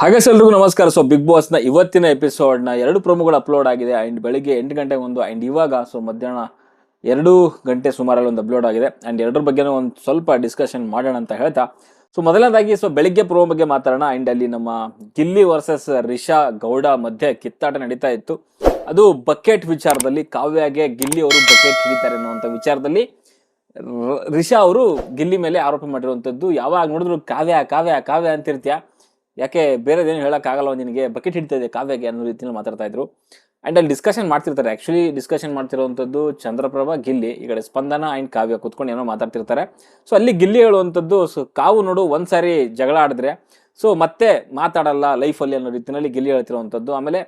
ಹಾಗೆ ಎಲ್ರಿಗೂ ನಮಸ್ಕಾರ. ಸೊ ಬಿಗ್ ಬಾಸ್ನ ಇವತ್ತಿನ ಎಪಿಸೋಡ್ನ ಎರಡು ಪ್ರೊಮೋಗಳು ಅಪ್ಲೋಡ್ ಆಗಿದೆ. ಅಂಡ್ ಬೆಳಿಗ್ಗೆ ಎಂಟು ಗಂಟೆಗೆ ಒಂದು ಅಂಡ್ ಇವಾಗ ಸೊ ಮಧ್ಯಾಹ್ನ ಎರಡು ಗಂಟೆ ಸುಮಾರಲ್ಲಿ ಒಂದು ಅಪ್ಲೋಡ್ ಆಗಿದೆ. ಅಂಡ್ ಎರಡರ ಬಗ್ಗೆ ಒಂದು ಸ್ವಲ್ಪ ಡಿಸ್ಕಷನ್ ಮಾಡೋಣ ಅಂತ ಹೇಳ್ತಾ. ಸೊ ಮೊದಲನೇದಾಗಿ ಸೊ ಬೆಳಿಗ್ಗೆ ಪ್ರೋಮೋ ಬಗ್ಗೆ ಮಾತಾಡೋಣ. ಅಂಡ್ ಅಲ್ಲಿ ನಮ್ಮ ಗಿಲ್ಲಿ ವರ್ಸಸ್ ರಿಷಾ ಗೌಡ ಮಧ್ಯೆ ಕಿತ್ತಾಟ ನಡೀತಾ ಇತ್ತು. ಅದು ಬಕೆಟ್ ವಿಚಾರದಲ್ಲಿ ಕಾವ್ಯಗೆ ಗಿಲ್ಲಿ ಅವರು ಬಕೆಟ್ ಹಿಡಿತಾರೆ ಅನ್ನುವಂಥ ವಿಚಾರದಲ್ಲಿ ರಿಷಾ ಅವರು ಗಿಲ್ಲಿ ಮೇಲೆ ಆರೋಪ ಮಾಡಿರುವಂಥದ್ದು ಯಾವಾಗ ನೋಡಿದ್ರು ಕಾವ್ಯ ಕಾವ್ಯ ಕಾವ್ಯ ಅಂತಿರ್ತೀಯ? ಯಾಕೆ ಬೇರೆದೇನು ಹೇಳೋಕ್ಕಾಗಲ್ಲ ನಿನಗೆ ಬಕೆಟ್ ಹಿಡಿತಾ ಇದೆ ಕಾವ್ಯಗೆ ಅನ್ನೋ ರೀತಿಯಲ್ಲಿ ಮಾತಾಡ್ತಾ ಇದ್ರು. ಆ್ಯಂಡ್ ಅಲ್ಲಿ ಡಿಸ್ಕಷನ್ ಮಾಡ್ತಿರ್ತಾರೆ. ಆ್ಯಕ್ಚುಲಿ ಡಿಸ್ಕಷನ್ ಮಾಡ್ತಿರುವಂಥದ್ದು ಚಂದ್ರಪ್ರಭಾ, ಗಿಲ್ಲಿ ಈ ಕಡೆ ಸ್ಪಂದನ ಆ್ಯಂಡ್ ಕಾವ್ಯ ಕುತ್ಕೊಂಡು ಏನೋ ಮಾತಾಡ್ತಿರ್ತಾರೆ. ಸೊ ಅಲ್ಲಿ ಗಿಲ್ಲಿ ಹೇಳುವಂಥದ್ದು ಸೊ ಕಾವು ನೋಡು ಒಂದು ಸಾರಿ ಜಗಳ ಆಡಿದ್ರೆ. ಸೊ ಮತ್ತೆ ಮಾತಾಡಲ್ಲ ಲೈಫಲ್ಲಿ ಅನ್ನೋ ರೀತಿಯಲ್ಲಿ ಗಿಲ್ಲಿ ಹೇಳ್ತಿರುವಂಥದ್ದು. ಆಮೇಲೆ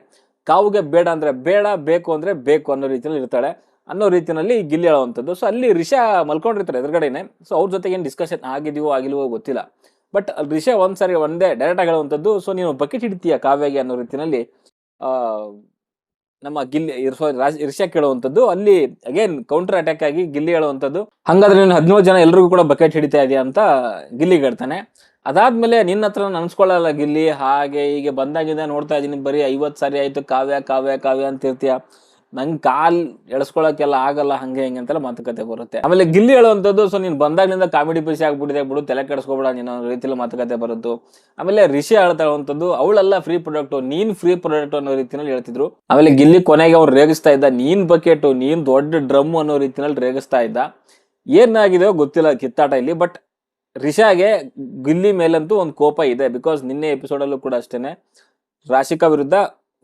ಕಾವುಗೆ ಬೇಡ ಅಂದರೆ ಬೇಡ, ಬೇಕು ಅಂದರೆ ಬೇಕು ಅನ್ನೋ ರೀತಿಯಲ್ಲಿ ಇರ್ತಾಳೆ ಅನ್ನೋ ರೀತಿಯಲ್ಲಿ ಗಿಲ್ಲಿ ಹೇಳುವಂಥದ್ದು. ಸೊ ಅಲ್ಲಿ ರಿಷಾ ಮಲ್ಕೊಂಡಿರ್ತಾರೆ ಎದುರುಗಡೆನೆ. ಸೊ ಅವ್ರ ಜೊತೆಗೆ ಏನು ಡಿಸ್ಕಷನ್ ಆಗಿದೆಯೋ ಆಗಿಲ್ವೋ ಗೊತ್ತಿಲ್ಲ. ಬಟ್ ರಿಷಾ ಒಂದ್ಸರಿ ಒಂದೇ ಡೈರೆಕ್ಟ್ ಹೇಳುವಂಥದ್ದು ಸೊ ನೀನು ಬಕೆಟ್ ಹಿಡಿತೀಯ ಕಾವ್ಯಗೆ ಅನ್ನೋ ರೀತಿಯಲ್ಲಿ ನಮ್ಮ ಗಿಲ್ಲಿ ರಾಜ್- ರಿಷಾ ಕೇಳುವಂಥದ್ದು ಅಲ್ಲಿ ಅಗೇನ್ ಕೌಂಟರ್ ಅಟ್ಯಾಕ್ ಆಗಿ ಗಿಲ್ಲಿ ಹೇಳುವಂಥದ್ದು ಹಂಗಾದ್ರೆ ನೀನು ಹದಿನೇಳು ಜನ ಎಲ್ರಿಗೂ ಕೂಡ ಬಕೆಟ್ ಹಿಡಿತಾ ಇದೆಯಾ ಅಂತ ಗಿಲ್ಲಿ ಹೇಳ್ತಾನೆ. ಅದಾದ್ಮೇಲೆ ನಿನ್ನ ಹತ್ರ ಅನ್ಸ್ಕೊಳ್ಳಲ್ಲ ಗಿಲ್ಲಿ, ಹಾಗೆ ಹೀಗೆ ಬಂದಾಗಿದೆ ನೋಡ್ತಾ ಇದ್ದೀನಿ ಬರೀ ಐವತ್ತು ಸಾರಿ ಆಯ್ತು, ಕಾವ್ಯ ಕಾವ್ಯ ಕಾವ್ಯ ಅಂತ ಇರ್ತೀಯ. ನಂಗೆ ಕಾಲ್ ಎಳ್ಸ್ಕೊಳಕ್ಕೆಲ್ಲ ಆಗಲ್ಲ, ಹಂಗೆ ಹಿಂಗೆ ಅಂತೆಲ್ಲ ಮಾತುಕತೆ ಬರುತ್ತೆ. ಆಮೇಲೆ ಗಿಲ್ಲಿ ಹೇಳುವಂಥದ್ದು, ಸೊ, ನೀನು ಬಂದಾಗಿನಿಂದ ಕಾಮಿಡಿ ಪಿಸಿ ಆಗ್ಬಿಟ್ಟಿದೆ ಬಿಡು ತಲೆ ಕೆಡಿಸ್ಕೊಬೇಡ, ನೀನು ರೀತಿಯಲ್ಲಿ ಮಾತುಕತೆ ಬರುತ್ತು. ಆಮೇಲೆ ರಿಷಿ ಹೇಳ್ತಾ ಇರುವಂಥದ್ದು ಅವಳೆಲ್ಲ ಫ್ರೀ ಪ್ರಾಡಕ್ಟ್ ನೀನು ಫ್ರೀ ಪ್ರಾಡಕ್ಟ್ ಅನ್ನೋ ರೀತಿಯಲ್ಲಿ ಹೇಳ್ತಿದ್ರು. ಆಮೇಲೆ ಗಿಲ್ಲಿ ಕೊನೆಗೆ ಅವ್ರು ರೇಗಿಸ್ತಾ ಇದ್ದ, ನೀನು ಬಕೆಟು ನೀನು ದೊಡ್ಡ ಡ್ರಮ್ ಅನ್ನೋ ರೀತಿಯಲ್ಲಿ ರೇಗಿಸ್ತಾ ಇದ್ದ. ಏನಾಗಿದೆಯೋ ಗೊತ್ತಿಲ್ಲ ಕಿತ್ತಾಟ ಇಲ್ಲಿ ಬಟ್ ರಿಷಾಗೆ ಗಿಲ್ಲಿ ಮೇಲಂತೂ ಒಂದು ಕೋಪ ಇದೆ ಬಿಕಾಸ್ ನಿನ್ನೆ ಎಪಿಸೋಡಲ್ಲೂ ಕೂಡ ಅಷ್ಟೇ ರಾಶಿಕಾ ವಿರುದ್ಧ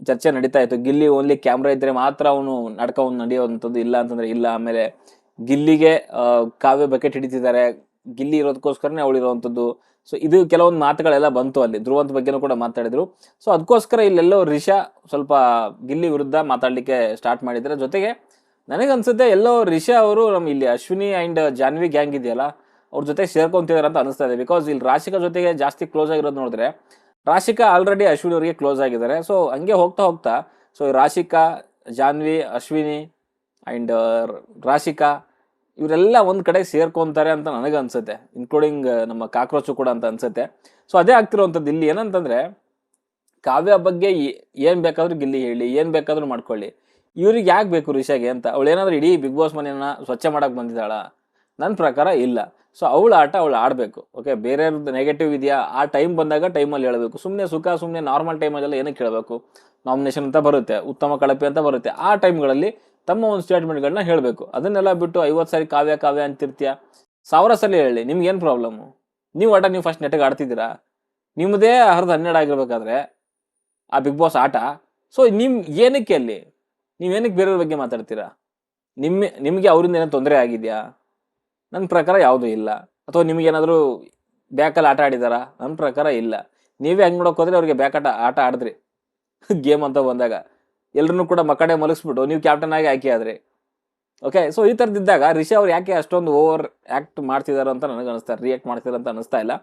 ಚರ್ಚೆ ನಡೀತಾ ಇತ್ತು. ಗಿಲ್ಲಿ ಓನ್ಲಿ ಕ್ಯಾಮ್ರಾ ಇದ್ರೆ ಮಾತ್ರ ಅವನು ನಡ್ಕ ಅವ್ನು ನಡೆಯುವಂಥದ್ದು ಇಲ್ಲ ಅಂತಂದ್ರೆ ಇಲ್ಲ. ಆಮೇಲೆ ಗಿಲ್ಲಿಗೆ ಕಾವ್ಯ ಬಕೆಟ್ ಹಿಡಿತಿದ್ದಾರೆ. ಗಿಲ್ಲಿ ಇರೋದಕ್ಕೋಸ್ಕರನೇ ಅವಳು ಇರುವಂಥದ್ದು. ಸೊ ಇದು ಕೆಲವೊಂದು ಮಾತುಗಳೆಲ್ಲ ಬಂತು ಅಲ್ಲಿ. ಧ್ರುವಂತ ಬಗ್ಗೆನೂ ಕೂಡ ಮಾತಾಡಿದ್ರು. ಸೊ ಅದಕ್ಕೋಸ್ಕರ ಇಲ್ಲೆಲ್ಲೋ ರಿಷಾ ಸ್ವಲ್ಪ ಗಿಲ್ಲಿ ವಿರುದ್ಧ ಮಾತಾಡಲಿಕ್ಕೆ ಸ್ಟಾರ್ಟ್ ಮಾಡಿದ್ರೆ. ಜೊತೆಗೆ ನನಗನ್ಸುತ್ತೆ ಎಲ್ಲೋ ರಿಷಾ ಅವರು ನಮ್ಮ ಇಲ್ಲಿ ಅಶ್ವಿನಿ ಅಂಡ್ ಜಾನ್ವಿ ಗ್ಯಾಂಗ್ ಇದೆಯಲ್ಲ, ಅವ್ರ ಜೊತೆ ಸೇರ್ಕೊಂತಿದ್ದಾರೆ ಅಂತ ಅನಿಸ್ತಾ ಇದೆ. ಬಿಕಾಸ್ ಇಲ್ಲಿ ರಾಶಿಕ ಜೊತೆಗೆ ಜಾಸ್ತಿ ಕ್ಲೋಸ್ ಆಗಿರೋದು ನೋಡಿದ್ರೆ ರಾಶಿಕಾ ಆಲ್ರೆಡಿ ಅಶ್ವಿನಿ ಅವರಿಗೆ ಕ್ಲೋಸ್ ಆಗಿದ್ದಾರೆ. ಸೊ ಹಂಗೆ ಹೋಗ್ತಾ ಹೋಗ್ತಾ ಸೊ ರಾಶಿಕಾ, ಜಾನ್ವಿ, ಅಶ್ವಿನಿ ಆ್ಯಂಡ್ ರಾಶಿಕಾ ಇವರೆಲ್ಲ ಒಂದು ಕಡೆ ಸೇರ್ಕೊಂತಾರೆ ಅಂತ ನನಗೆ ಅನ್ಸುತ್ತೆ. ಇನ್ಕ್ಲೂಡಿಂಗ್ ನಮ್ಮ ಕಾಕ್ರೋಚು ಕೂಡ ಅಂತ ಅನ್ಸುತ್ತೆ. ಸೊ ಅದೇ ಆಗ್ತಿರುವಂಥದ್ದು ಇಲ್ಲಿ ಏನಂತಂದ್ರೆ, ಕಾವ್ಯ ಬಗ್ಗೆ ಏನು ಬೇಕಾದ್ರೂ ಗಿಲ್ಲಿ ಹೇಳಿ, ಏನ್ ಬೇಕಾದರೂ ಮಾಡ್ಕೊಳ್ಳಿ. ಇವ್ರಿಗೆ ಯಾಕೆ ಬೇಕು ರಿಷಾಗೆ ಅಂತ? ಅವಳು ಏನಾದರೂ ಇಡೀ ಬಿಗ್ ಬಾಸ್ ಮನೆಯನ್ನ ಸ್ವಚ್ಛ ಮಾಡಕ್ ಬಂದಿದ್ದಾಳ? ನನ್ನ ಪ್ರಕಾರ ಇಲ್ಲ. ಸೊ ಅವಳ ಆಟ ಅವಳು ಆಡಬೇಕು ಓಕೆ ಬೇರೆ ನೆಗೆಟಿವ್ ಇದೆಯಾ? ಆ ಟೈಮ್ ಬಂದಾಗ ಟೈಮಲ್ಲಿ ಹೇಳಬೇಕು. ಸುಮ್ಮನೆ ಸುಖ ಸುಮ್ಮನೆ ನಾರ್ಮಲ್ ಟೈಮಲ್ಲೆಲ್ಲ ಏನಕ್ಕೆ ಹೇಳಬೇಕು? ನಾಮಿನೇಷನ್ ಅಂತ ಬರುತ್ತೆ, ಉತ್ತಮ ಕಳಪೆ ಅಂತ ಬರುತ್ತೆ. ಆ ಟೈಮ್ಗಳಲ್ಲಿ ತಮ್ಮ ಒಂದು ಸ್ಟೇಟ್ಮೆಂಟ್ಗಳನ್ನ ಹೇಳಬೇಕು. ಅದನ್ನೆಲ್ಲ ಬಿಟ್ಟು ಐವತ್ತು ಸಾರಿ ಕಾವ್ಯ ಕಾವ್ಯ ಅಂತಿರ್ತೀಯ? ಸಾವಿರ ಸಲ ಹೇಳಿ, ನಿಮ್ಗೆ ಏನು ಪ್ರಾಬ್ಲಮ್ಮು ನೀವು ಆಟ, ನೀವು ಫಸ್ಟ್ ನೆಟ್ಗೆ ಆಡ್ತಿದ್ದೀರಾ? ನಿಮ್ಮದೇ ಹರಿದು ಹನ್ನೆರಡು ಆಗಿರ್ಬೇಕಾದ್ರೆ ಆ ಬಿಗ್ ಬಾಸ್ ಆಟ. ಸೊ ನಿಮ್ ಏನಕ್ಕೆ ಅಲ್ಲಿ? ನೀವೇನಕ್ಕೆ ಬೇರೆಯವ್ರ ಬಗ್ಗೆ ಮಾತಾಡ್ತೀರಾ? ನಿಮ್ಮ, ನಿಮಗೆ ಅವರಿಂದ ಏನೋ ತೊಂದರೆ ಆಗಿದೆಯಾ? ನನ್ನ ಪ್ರಕಾರ ಯಾವುದೂ ಇಲ್ಲ. ಅಥವಾ ನಿಮಗೇನಾದರೂ ಬ್ಯಾಕಲ್ಲಿ ಆಟ ಆಡಿದಾರ? ನನ್ನ ಪ್ರಕಾರ ಇಲ್ಲ. ನೀವೇ ಹಂಗೆ ನೋಡೋಕೆ ಹೋದ್ರೆ ಅವ್ರಿಗೆ ಬ್ಯಾಕ್ ಆಟ ಆಟ ಆಡಿದ್ರಿ. ಗೇಮ್ ಅಂತ ಬಂದಾಗ. ಎಲ್ಲರೂ ಕೂಡ ಮಕ್ಕಡೆ ಮಲಗಿಸ್ಬಿಟ್ಟು ನೀವು ಕ್ಯಾಪ್ಟನ್ ಆಗಿ ಆಯ್ಕೆ ಆದ್ರಿ. ಓಕೆ ಸೊ ಈ ಥರದಿದ್ದಾಗ ರಿಷಿ ಅವ್ರು ಯಾಕೆ ಅಷ್ಟೊಂದು ಓವರ್ ಆ್ಯಕ್ಟ್ ಮಾಡ್ತಿದ್ದಾರೆ ಅಂತ ನನಗೆ ಅನಿಸ್ತಾರೆ ರಿಯಾಕ್ಟ್ ಮಾಡ್ತಿದ್ದಾರೆ ಅಂತ ಅನಿಸ್ತಾ ಇಲ್ಲ.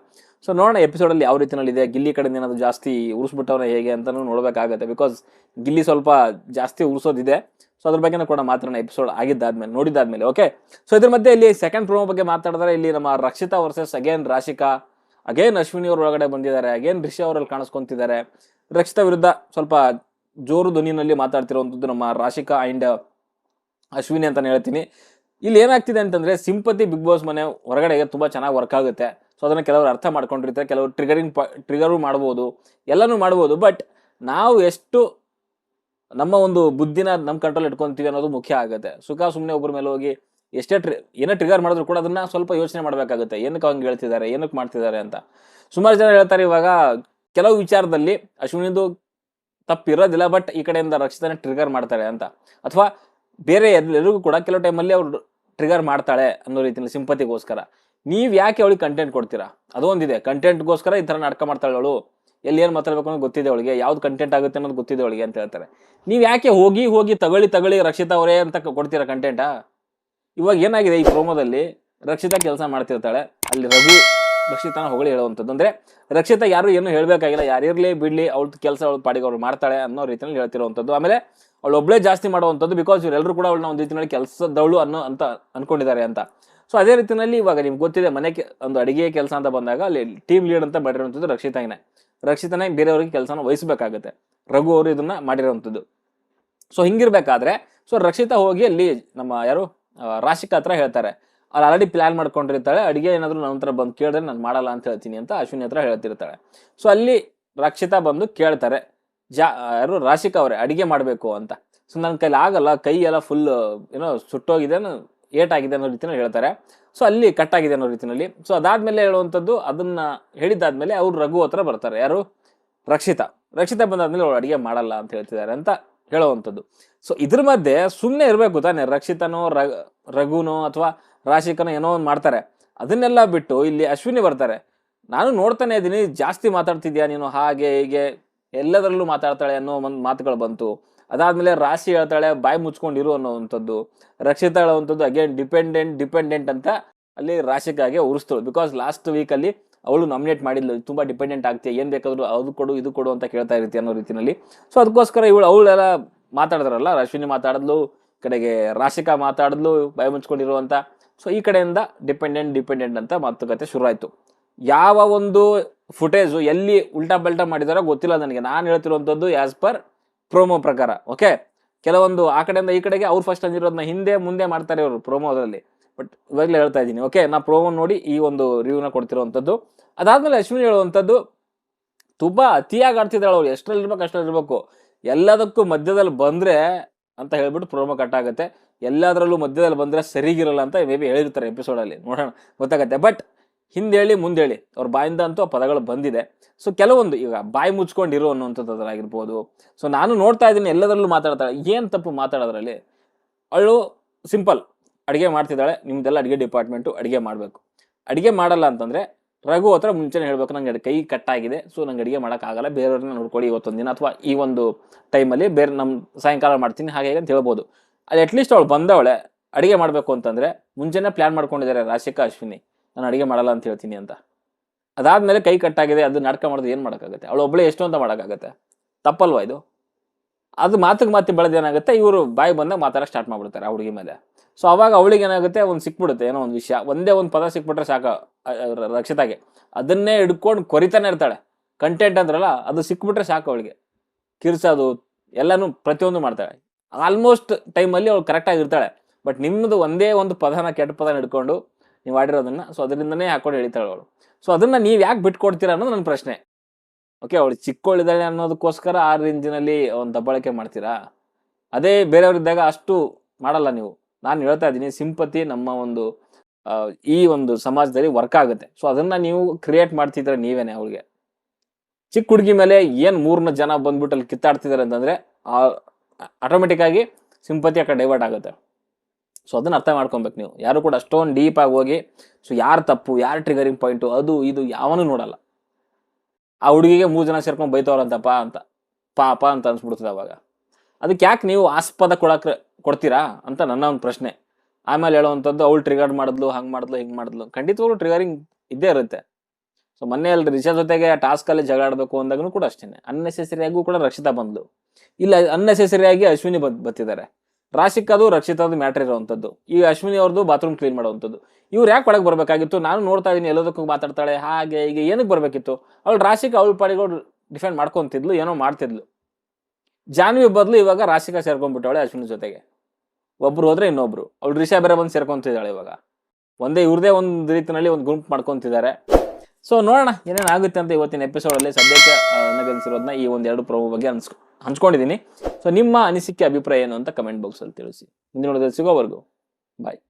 ಸೊ ನೋಡೋಣ ಎಪಿಸೋಡಲ್ಲಿ ಯಾವ ರೀತಿಯಲ್ಲಿ ಇದೆ. ಗಿಲ್ಲಿ ಕಡೆಯಿಂದ ಏನಾದರೂ ಜಾಸ್ತಿ ಉರಿಸ್ಬಿಟ್ಟವನ ಹೇಗೆ ಅಂತಲೂ ನೋಡಬೇಕಾಗತ್ತೆ. ಬಿಕಾಸ್ ಗಿಲ್ಲಿ ಸ್ವಲ್ಪ ಜಾಸ್ತಿ ಉರಿಸೋದಿದೆ. ಸೊ ಅದ್ರ ಬಗ್ಗೆ ಕೂಡ ಮಾತಾಡೋಣ ಎಪಿಸೋಡ್ ಆಗಿದ್ದಾದ್ಮೇಲೆ, ನೋಡಿದ್ದಾದ್ಮೇಲೆ ಓಕೆ ಸೊ ಇದ್ರ ಮಧ್ಯೆ ಇಲ್ಲಿ ಸೆಕೆಂಡ್ ಪ್ರೋಮೋ ಬಗ್ಗೆ ಮಾತಾಡಿದ್ರೆ ಇಲ್ಲಿ ನಮ್ಮ Rakshita versus again Rashika. Again Ashwini ಅವ್ರ ಒಳಗಡೆ ಬಂದಿದ್ದಾರೆ. ಅಗೇನ್ ರಿಷಿ ಅವರಲ್ಲಿ ಕಾಣಿಸ್ಕೊಂತಿದ್ದಾರೆ. ರಕ್ಷಿತಾ ವಿರುದ್ಧ ಸ್ವಲ್ಪ ಜೋರು ಧ್ವನಿನಲ್ಲಿ ಮಾತಾಡ್ತಿರುವಂಥದ್ದು ನಮ್ಮ ರಾಶಿಕಾ ಆ್ಯಂಡ್ ಅಶ್ವಿನಿ ಅಂತಲೇ ಹೇಳ್ತೀನಿ. ಇಲ್ಲಿ ಏನಾಗ್ತಿದೆ ಅಂತಂದ್ರೆ ಸಿಂಪತಿ ಬಿಗ್ ಬಾಸ್ ಮನೆ ಹೊರಗಡೆಗೆ ತುಂಬ ಚೆನ್ನಾಗಿ ವರ್ಕ್ ಆಗುತ್ತೆ. ಸೊ ಅದನ್ನು ಕೆಲವರು ಅರ್ಥ ಮಾಡ್ಕೊಂಡಿರ್ತಾರೆ, ಕೆಲವರು ಟ್ರಿಗರಿಂಗ್ ಪ ಟ್ರಿಗರು ಮಾಡ್ಬೋದು, ಎಲ್ಲನೂ ಮಾಡ್ಬೋದು. ಬಟ್ ನಾವು ಎಷ್ಟು ನಮ್ಮ ಒಂದು ಬುದ್ಧಿನ ನಮ್ಮ ಕಂಟ್ರೋಲ್ ಇಟ್ಕೊಂತೀವಿ ಅನ್ನೋದು ಮುಖ್ಯ ಆಗುತ್ತೆ. ಸುಖ ಸುಮ್ಮನೆ ಒಬ್ಬರ ಮೇಲೆ ಹೋಗಿ ಎಷ್ಟೇ ಟ್ರಿ ಏನೇ ಟ್ರಿಗರ್ ಮಾಡಿದ್ರು ಕೂಡ ಅದನ್ನ ಸ್ವಲ್ಪ ಯೋಚನೆ ಮಾಡಬೇಕಾಗುತ್ತೆ. ಏನಕ್ಕೆ ಹಂಗೆ ಹೇಳ್ತಿದ್ದಾರೆ, ಏನಕ್ಕೆ ಮಾಡ್ತಿದ್ದಾರೆ ಅಂತ. ಸುಮಾರು ಜನ ಹೇಳ್ತಾರೆ ಇವಾಗ, ಕೆಲವು ವಿಚಾರದಲ್ಲಿ ಅಶ್ವಿನಿದು ತಪ್ಪಿರೋದಿಲ್ಲ ಬಟ್ ಈ ಕಡೆಯಿಂದ ರಕ್ಷಿತನ ಟ್ರಿಗರ್ ಮಾಡ್ತಾರೆ ಅಂತ. ಅಥವಾ ಬೇರೆ ಎಲ್ಲರಿಗೂ ಕೂಡ ಕೆಲವು ಟೈಮಲ್ಲಿ ಅವ್ರು ಟ್ರಿಗರ್ ಮಾಡ್ತಾಳೆ ಅನ್ನೋ ರೀತಿಯಲ್ಲಿ ಸಿಂಪತಿಗೋಸ್ಕರ ನೀವು ಯಾಕೆ ಅವಳಿಗೆ ಕಂಟೆಂಟ್ ಕೊಡ್ತೀರಾ? ಅದೊಂದಿದೆ ಕಂಟೆಂಟ್ಗೋಸ್ಕರ ಈ ಥರ ನಾಟಕ ಮಾಡ್ತಾಳೆ ಅವಳು. ಎಲ್ಲಿ ಏನು ಮಾತಾಡ್ಬೇಕು ಅನ್ನೋದು ಗೊತ್ತಿದೆ ಅವಳಿಗೆ. ಯಾವ್ದು ಕಂಟೆಂಟ್ ಆಗುತ್ತೆ ಅನ್ನೋದು ಗೊತ್ತಿದೆ ಅವಳಿಗೆ ಅಂತ ಹೇಳ್ತಾರೆ. ನೀವು ಯಾಕೆ ಹೋಗಿ ಹೋಗಿ ತಗೊಳ್ಳಿ ತಗೊಳ್ಳಿ ರಕ್ಷಿತಾ ಅವರೇ ಅಂತ ಕೊಡ್ತೀರಾ ಕಂಟೆಂಟಾ ಇವಾಗ ಏನಾಗಿದೆ ಈ ಪ್ರೋಮೋದಲ್ಲಿ ರಕ್ಷಿತಾ ಕೆಲಸ ಮಾಡ್ತಿರ್ತಾಳೆ. ಅಲ್ಲಿ ರಘು ರಕ್ಷಿತಾನ ಹೊಗಳಿ ಹೇಳುವಂಥದ್ದು. ಅಂದರೆ ರಕ್ಷಿತಾ ಯಾರು ಏನು ಹೇಳಬೇಕಾಗಿಲ್ಲ. ಯಾರಿರಲಿ, ಬಿಡಲಿ, ಅವಳ ಕೆಲಸ ಅವಳು ಪಾಡಿಗೆ ಅವಳು ಮಾಡ್ತಾಳೆ ಅನ್ನೋ ರೀತಿಯಲ್ಲಿ ಹೇಳ್ತಿರುವಂಥದ್ದು. ಆಮೇಲೆ ಅವಳು ಒಬ್ಬಳೇ ಜಾಸ್ತಿ ಮಾಡುವಂಥದ್ದು ಬಿಕಾಸ್ ಇವರೆಲ್ಲರೂ ಕೂಡ ಅವಳನ್ನ ಒಂದು ರೀತಿಯಲ್ಲಿ ಕೆಲಸದವಳು ಅನ್ನೋ ಅಂತ ಅಂದ್ಕೊಂಡಿದ್ದಾರೆ ಅಂತ. ಸೊ ಅದೇ ರೀತಿಯಲ್ಲಿ ಇವಾಗ ನಿಮ್ಗೆ ಗೊತ್ತಿದೆ, ಮನೆಗೆ ಒಂದು ಅಡಿಗೆ ಕೆಲಸ ಅಂತ ಬಂದಾಗ ಅಲ್ಲಿ ಟೀಮ್ ಲೀಡ್ ಅಂತ ಮಾಡಿರುವಂಥದ್ದು ರಕ್ಷಿತಾಗಿನೇ ರಕ್ಷಿತನೇ ಬೇರೆಯವ್ರಿಗೆ ಕೆಲಸನ ವಹಿಸಬೇಕಾಗುತ್ತೆ. ರಘು ಅವರು ಇದನ್ನ ಮಾಡಿರೋವಂಥದ್ದು. ಸೊ ಹಿಂಗಿರ್ಬೇಕಾದ್ರೆ ಸೊ ರಕ್ಷಿತಾ ಹೋಗಿ ಅಲ್ಲಿ ನಮ್ಮ ಯಾರು ರಾಶಿಕ ಹತ್ರ ಹೇಳ್ತಾರೆ. ಅವ್ರು ಆಲ್ರೆಡಿ ಪ್ಲಾನ್ ಮಾಡ್ಕೊಂಡಿರ್ತಾಳೆ, ಅಡಿಗೆ ಏನಾದರೂ ನನ್ನ ಹತ್ರ ಬಂದು ಕೇಳಿದ್ರೆ ನಾನು ಮಾಡಲ್ಲ ಅಂತ ಹೇಳ್ತೀನಿ ಅಂತ ಅಶ್ವಿನಿ ಹತ್ರ ಹೇಳ್ತಿರ್ತಾಳೆ. ಸೊ ಅಲ್ಲಿ ರಕ್ಷಿತಾ ಬಂದು ಕೇಳ್ತಾರೆ, ಜಾ ಯಾರು, ರಾಶಿಕಾ ಅವರೇ, ಅಡಿಗೆ ಮಾಡಬೇಕು ಅಂತ. ಸೊ ನನ್ನ ಕೈಲಿ ಆಗಲ್ಲ ಕೈ ಎಲ್ಲ ಫುಲ್ ಏನೋ ಸುಟ್ಟೋಗಿದೆ ಏಟಾಗಿದೆ ಅನ್ನೋ ರೀತಿಯಲ್ಲಿ ಹೇಳ್ತಾರೆ. ಸೊ ಅಲ್ಲಿ ಕಟ್ ಆಗಿದೆ ಅನ್ನೋ ರೀತಿಯಲ್ಲಿ ಸೊ ಅದಾದ್ಮೇಲೆ ಹೇಳುವಂಥದ್ದು ಅದನ್ನ ಹೇಳಿದ್ದಾದ್ಮೇಲೆ ಅವ್ರು ರಘು ಹತ್ರ ಬರ್ತಾರೆ. ಯಾರು? ರಕ್ಷಿತ. ರಕ್ಷಿತ ಬಂದಾದ್ಮೇಲೆ ಅವ್ರು ಅಡುಗೆ ಮಾಡಲ್ಲ ಅಂತ ಹೇಳ್ತಿದ್ದಾರೆ ಅಂತ ಹೇಳುವಂಥದ್ದು. ಸೊ ಇದ್ರ ಮಧ್ಯೆ ಸುಮ್ಮನೆ ಇರಬೇಕು ತಾನೆ. ರಕ್ಷಿತನೋ ರಘುನೋ ಅಥವಾ ರಾಶಿಕನೋ ಏನೋ ಒಂದು ಮಾಡ್ತಾರೆ. ಅದನ್ನೆಲ್ಲ ಬಿಟ್ಟು ಇಲ್ಲಿ ಅಶ್ವಿನಿ ಬರ್ತಾರೆ. ನಾನು ನೋಡ್ತಾನೆ ಇದ್ದೀನಿ, ಜಾಸ್ತಿ ಮಾತಾಡ್ತಿದ್ಯಾ ನೀನು? ಹಾಗೆ, ಹೀಗೆ, ಎಲ್ಲದರಲ್ಲೂ ಮಾತಾಡ್ತಾಳೆ ಅನ್ನೋ ಒಂದು ಮಾತುಗಳು ಬಂತು. ಅದಾದ್ಮೇಲೆ ರಾಶಿ ಹೇಳ್ತಾಳೆ, ಬಾಯಿ ಮುಚ್ಕೊಂಡಿರು ಅನ್ನೋವಂಥದ್ದು. ರಕ್ಷಿತ ಹೇಳುವಂಥದ್ದು ಅಗೇನ್ ಡಿಪೆಂಡೆಂಟ್ ಡಿಪೆಂಡೆಂಟ್ ಅಂತ ಅಲ್ಲಿ ರಾಶಿಕಾಗೆ ಉರಿಸ್ತಳು. ಬಿಕಾಸ್ ಲಾಸ್ಟ್ ವೀಕಲ್ಲಿ ಅವಳು ನಾಮಿನೇಟ್ ಮಾಡಿದ್ಲು ತುಂಬಾ ಡಿಪೆಂಡೆಂಟ್ ಆಗ್ತೀಯ, ಏನು ಬೇಕಾದರೂ ಅದು ಕೊಡು, ಇದು ಕೊಡು ಅಂತ ಕೇಳ್ತಾ ಇರ್ತಿ ಅನ್ನೋ ರೀತಿನಲ್ಲಿ. ಸೊ ಅದಕ್ಕೋಸ್ಕರ ಇವಳು, ಅವಳೆಲ್ಲ ಮಾತಾಡಿದ್ರಲ್ಲ ಅಶ್ವಿನಿ ಮಾತಾಡಿದ್ಲು, ಕಡೆಗೆ ರಾಶಿಕಾ ಮಾತಾಡಿದ್ಲು, ಬಾಯಿ ಮುಚ್ಕೊಂಡಿರುವಂಥ ಸೊ ಈ ಕಡೆಯಿಂದ ಡಿಪೆಂಡೆಂಟ್ ಡಿಪೆಂಡೆಂಟ್ ಅಂತ ಮಾತುಕತೆ ಶುರುವಾಯಿತು. ಯಾವ ಒಂದು ಫುಟೇಜು ಎಲ್ಲಿ ಉಲ್ಟಾ ಬಲ್ಟಾ ಮಾಡಿದಾರೋ ಗೊತ್ತಿಲ್ಲ ನನಗೆ. ನಾನು ಹೇಳ್ತಿರುವಂಥದ್ದು ಆಸ್ ಪರ್ ಪ್ರೋಮೋ ಪ್ರಕಾರ ಓಕೆ ಕೆಲವೊಂದು ಆ ಕಡೆಯಿಂದ ಈ ಕಡೆಗೆ ಅವ್ರು ಫಸ್ಟ್ ಅಂದಿರೋದನ್ನ ಹಿಂದೆ ಮುಂದೆ ಮಾಡ್ತಾರೆ ಅವರು ಪ್ರೋಮೋದಲ್ಲಿ ಬಟ್ ಇವಾಗಲೇ ಹೇಳ್ತಾ ಇದ್ದೀನಿ ಓಕೆ ನಾ ಪ್ರೋಮೋ ನೋಡಿ ಈ ಒಂದು ರಿವ್ಯೂನ ಕೊಡ್ತಿರುವಂಥದ್ದು. ಅದಾದ್ಮೇಲೆ ಅಶ್ವಿನಿ ಹೇಳುವಂಥದ್ದು, ತುಂಬ ಅತಿಯಾಗಿ ಆಡ್ತಿದ್ದಾಳೆ ಅವ್ರು ಎಷ್ಟರಲ್ಲಿ ಇರ್ಬೇಕು ಎಲ್ಲದಕ್ಕೂ ಮಧ್ಯದಲ್ಲಿ ಬಂದರೆ ಅಂತ ಹೇಳ್ಬಿಟ್ಟು ಪ್ರೋಮೋ ಕಟ್ ಆಗುತ್ತೆ. ಎಲ್ಲದರಲ್ಲೂ ಮಧ್ಯದಲ್ಲಿ ಬಂದರೆ ಸರಿಗಿರಲ್ಲ ಅಂತ ಮೇ ಬಿ ಹೇಳಿರ್ತಾರೆ ಎಪಿಸೋಡಲ್ಲಿ ನೋಡೋಣ, ಗೊತ್ತಾಗತ್ತೆ. ಬಟ್ ಹಿಂದೆ ಮುಂದೇಳಿ ಅವ್ರ ಬಾಯಿಂದ ಅಂತೂ ಆ ಪದಗಳು ಬಂದಿದೆ. ಸೊ ಕೆಲವೊಂದು ಈಗ ಬಾಯಿ ಮುಚ್ಕೊಂಡಿರು ಅನ್ನುವಂಥದ್ದು ಆಗಿರ್ಬೋದು ಸೊ ನಾನು ನೋಡ್ತಾ ಇದ್ದೀನಿ, ಎಲ್ಲದರಲ್ಲೂ ಮಾತಾಡ್ತಾಳೆ ಏನು ತಪ್ಪು ಮಾತಾಡೋದ್ರಲ್ಲಿ? ಅವಳು ಸಿಂಪಲ್. ಅಡುಗೆ ಮಾಡ್ತಿದ್ದಾಳೆ, ನಿಮ್ದೆಲ್ಲ ಅಡುಗೆ ಡಿಪಾರ್ಟ್ಮೆಂಟು, ಅಡುಗೆ ಮಾಡಬೇಕು. ಅಡುಗೆ ಮಾಡಲ್ಲ ಅಂತಂದರೆ ರಘು ಹತ್ರ ಮುಂಚೆನೇ ಹೇಳಬೇಕು, ನಂಗೆ ಕೈ ಕಟ್ಟಾಗಿದೆ, ಸೊ ನಂಗೆ ಅಡುಗೆ ಮಾಡೋಕ್ಕಾಗಲ್ಲ, ಬೇರೆಯವ್ರನ್ನ ನೋಡ್ಕೊಳ್ಳಿ ಇವತ್ತೊಂದು ದಿನ ಅಥವಾ ಈ ಒಂದು ಟೈಮಲ್ಲಿ ಬೇರೆ ನಮ್ಮ ಸಾಯಂಕಾಲ ಮಾಡ್ತೀನಿ, ಹಾಗೆ ಅಂತ ಹೇಳ್ಬೋದು. ಅಲ್ಲಿ ಅಟ್ಲೀಸ್ಟ್ ಅವಳು ಬಂದವಳೆ, ಅಡುಗೆ ಮಾಡಬೇಕು ಅಂತಂದರೆ ಮುಂಚೆನೇ ಪ್ಲ್ಯಾನ್ ಮಾಡ್ಕೊಂಡಿದ್ದಾರೆ ರಾಶಿಕಾ, ಅಶ್ವಿನಿ. ನಾನು ಅಡುಗೆ ಮಾಡಲ್ಲ ಅಂತ ಹೇಳ್ತೀನಿ ಅಂತ. ಅದಾದಮೇಲೆ ಕೈ ಕಟ್ಟಾಗಿದೆ ಅದು ನಾಟಕ ಮಾಡೋದು ಏನು ಮಾಡೋಕ್ಕಾಗತ್ತೆ? ಅವಳು ಒಬ್ಬಳೇ ಎಷ್ಟು ಅಂತ ಮಾಡೋಕ್ಕಾಗತ್ತೆ? ತಪ್ಪಲ್ವಾ ಇದು? ಅದು ಮಾತಿಗೆ ಮಾತಿ ಬೆಳೆದು ಏನಾಗುತ್ತೆ? ಇವರು ಬಾಯಿ ಬಂದಾಗ ಮಾತಾಡೋಕ್ಕೆ ಸ್ಟಾರ್ಟ್ ಮಾಡಿಬಿಡ್ತಾರೆ ಆ ಹುಡುಗಿ ಮೇಲೆ. ಸೊ ಅವಾಗ ಅವಳಿಗೆ ಏನಾಗುತ್ತೆ? ಒಂದು ಸಿಕ್ಬಿಡುತ್ತೆ, ಏನೋ ಒಂದು ವಿಷಯ. ಒಂದೇ ಒಂದು ಪದ ಸಿಕ್ಬಿಟ್ರೆ ಸಾಕು ರಕ್ಷಿತಾಗೆ. ಅದನ್ನೇ ಹಿಡ್ಕೊಂಡು ಕೊರಿತಾನೆ ಇರ್ತಾಳೆ. ಕಂಟೆಂಟ್ ಅಂದ್ರಲ್ಲ, ಅದು ಸಿಕ್ಬಿಟ್ರೆ ಸಾಕು ಅವಳಿಗೆ. ಕಿರ್ಸೋದು, ಎಲ್ಲನೂ ಪ್ರತಿಯೊಂದು ಮಾಡ್ತಾಳೆ. ಆಲ್ಮೋಸ್ಟ್ ಟೈಮಲ್ಲಿ ಅವಳು ಕರೆಕ್ಟಾಗಿ ಇರ್ತಾಳೆ. ಬಟ್ ನಿಮ್ಮದು ಒಂದೇ ಒಂದು ಪದನ ಕೆಟ್ಟ ಪದನ ಹಿಡ್ಕೊಂಡು ನೀವು ಆಡಿರೋದನ್ನ. ಸೊ ಅದರಿಂದನೇ ಹಾಕೊಂಡು ಹೇಳ್ತಾಳೆ ಅವಳು. ಸೊ ಅದನ್ನ ನೀವು ಯಾಕೆ ಬಿಟ್ಕೊಡ್ತೀರಾ ಅನ್ನೋದು ನನ್ನ ಪ್ರಶ್ನೆ. ಓಕೆ ಅವಳು ಚಿಕ್ಕವಳಿದ್ದಾಳೆ ಅನ್ನೋದಕ್ಕೋಸ್ಕರ ಆ ರೇಂಜಿನಲ್ಲಿ ಒಂದು ದಬ್ಬಳಕೆ ಮಾಡ್ತೀರಾ? ಅದೇ ಬೇರೆಯವರಿದ್ದಾಗ ಅಷ್ಟು ಮಾಡಲ್ಲ ನೀವು. ನಾನು ಹೇಳ್ತಾ ಇದ್ದೀನಿ, ಸಿಂಪತಿ ನಮ್ಮ ಒಂದು ಈ ಒಂದು ಸಮಾಜದಲ್ಲಿ ವರ್ಕ್ ಆಗುತ್ತೆ. ಸೊ ಅದನ್ನ ನೀವು ಕ್ರಿಯೇಟ್ ಮಾಡ್ತಿದ್ರೆ ನೀವೇನೆ ಅವಳಿಗೆ. ಚಿಕ್ಕ ಹುಡುಗಿ ಮೇಲೆ ಏನು ಮೂರ್ನ ಜನ ಬಂದ್ಬಿಟ್ಟು ಅಲ್ಲಿ ಕಿತ್ತಾಡ್ತಿದ್ದಾರೆ ಅಂತಂದ್ರೆ ಆಟೋಮೆಟಿಕ್ ಆಗಿ ಸಿಂಪತಿ ಆ ಕಡೆ ಡೈವರ್ಟ್ ಆಗುತ್ತೆ. ಸೊ ಅದನ್ನ ಅರ್ಥ ಮಾಡ್ಕೊಬೇಕು ನೀವು. ಯಾರು ಕೂಡ ಅಷ್ಟೊಂದು ಡೀಪ್ ಆಗಿ ಹೋಗಿ ಸೊ ಯಾರು ತಪ್ಪು, ಯಾರು ಟ್ರಿಗರಿಂಗ್ ಪಾಯಿಂಟು ಅದು, ಇದು ಯಾವನು ನೋಡಲ್ಲ. ಆ ಹುಡುಗಿಗೆ ಮೂರು ಜನ ಸೇರ್ಕೊಂಡು ಬೈತವ್ರಂತಪ್ಪ ಅಂತ, ಪಾಪ ಅಂತ ಅನ್ಸ್ಬಿಡ್ತದೆ ಅವಾಗ. ಅದಕ್ಕೆ ಯಾಕೆ ನೀವು ಆಸ್ಪದ ಕೊಡಕ್ ಕೊಡ್ತೀರಾ ಅಂತ ನನ್ನ ಒಂದು ಪ್ರಶ್ನೆ. ಆಮೇಲೆ ಹೇಳುವಂಥದ್ದು, ಅವಳು ಟ್ರಿಗರ್ ಮಾಡಿದ್ಲು, ಹಂಗೆ ಮಾಡಿದ್ಲು, ಹಿಂಗೆ ಮಾಡಿದ್ಲು. ಖಂಡಿತವಾಗ್ಲೂ ಟ್ರಿಗರಿಂಗ್ ಇದ್ದೇ ಇರುತ್ತೆ. ಸೊ ಮೊನ್ನೆ ಅಲ್ಲಿ ರಿಷಾ ಜೊತೆಗೆ ಟಾಸ್ಕಲ್ಲಿ ಜಗಳ ಆಡಬೇಕು ಅಂದಾಗೂ ಕೂಡ ಅಷ್ಟೇ ಅನ್ನೆಸೆಸರಿಯಾಗೂ ಕೂಡ ರಕ್ಷಿತಾ ಬಂದ್ಲು. ಇಲ್ಲ ಅನ್ನೆಸೆಸರಿಯಾಗಿ ಅಶ್ವಿನಿ ಬತ್ತಿದ್ದಾರೆ ರಾಶಿಕದು ರಕ್ಷಿತದ್ದು ಮ್ಯಾಟ್ರ್ ಇರುವಂಥದ್ದು. ಈ ಅಶ್ವಿನಿ ಅವ್ರದ್ದು ಬಾತ್ರೂಮ್ ಕ್ಲೀನ್ ಮಾಡುವಂಥದ್ದು. ಇವ್ರು ಯಾಕೆ ಒಳಗೆ ಬರಬೇಕಾಗಿತ್ತು? ನಾನು ನೋಡ್ತಾ ಇದ್ದೀನಿ, ಎಲ್ಲದಕ್ಕೂ ಮಾತಾಡ್ತಾಳೆ, ಹಾಗೆ ಹೀಗೆ ಏನಕ್ಕೆ ಬರಬೇಕಿತ್ತು? ಅವಳು ರಾಶಿಕ, ಅವಳ ಪಾಡಿಗಳು ಡಿಫೆಂಡ್ ಮಾಡ್ಕೊಂತಿದ್ಲು, ಏನೋ ಮಾಡ್ತಿದ್ಲು. ಜಾನ್ವಿ ಬದಲು ಇವಾಗ ರಾಶಿಕ ಸೇರ್ಕೊಂಡ್ಬಿಟ್ಟವಳೆ ಅಶ್ವಿನಿ ಜೊತೆಗೆ. ಒಬ್ರು ಹೋದ್ರೆ ಇನ್ನೊಬ್ರು. ಅವಳು ರಿಷಾ ಬೇರೆ ಬಂದು ಸೇರ್ಕೊಂತಿದ್ದಾಳೆ ಇವಾಗ. ಒಂದೇ, ಇವ್ರದೇ ಒಂದು ರೀತಿನಲ್ಲಿ ಒಂದು ಗುಂಪು ಮಾಡ್ಕೊಂತಿದ್ದಾರೆ. ಸೊ ನೋಡೋಣ, ಏನೇನು ಆಗುತ್ತೆ ಅಂತ ಇವತ್ತಿನ ಎಪಿಸೋಡಲ್ಲಿ ಸದ್ಯಕ್ಕೆ ನನಗನ್ಸಿರೋದನ್ನ ಈ ಒಂದು ಎರಡು ಪ್ರೋಮೋ ಬಗ್ಗೆ ಅನ್ಸ್ ಹಂಚ್ಕೊಂಡಿದ್ದೀನಿ ಸೊ ನಿಮ್ಮ ಅನಿಸಿಕೆ, ಅಭಿಪ್ರಾಯ ಏನು ಅಂತ ಕಮೆಂಟ್ ಬಾಕ್ಸಲ್ಲಿ ತಿಳಿಸಿ. ಮುಂದಿನ ಸಿಗೋವರೆಗೂ ಬಾಯ್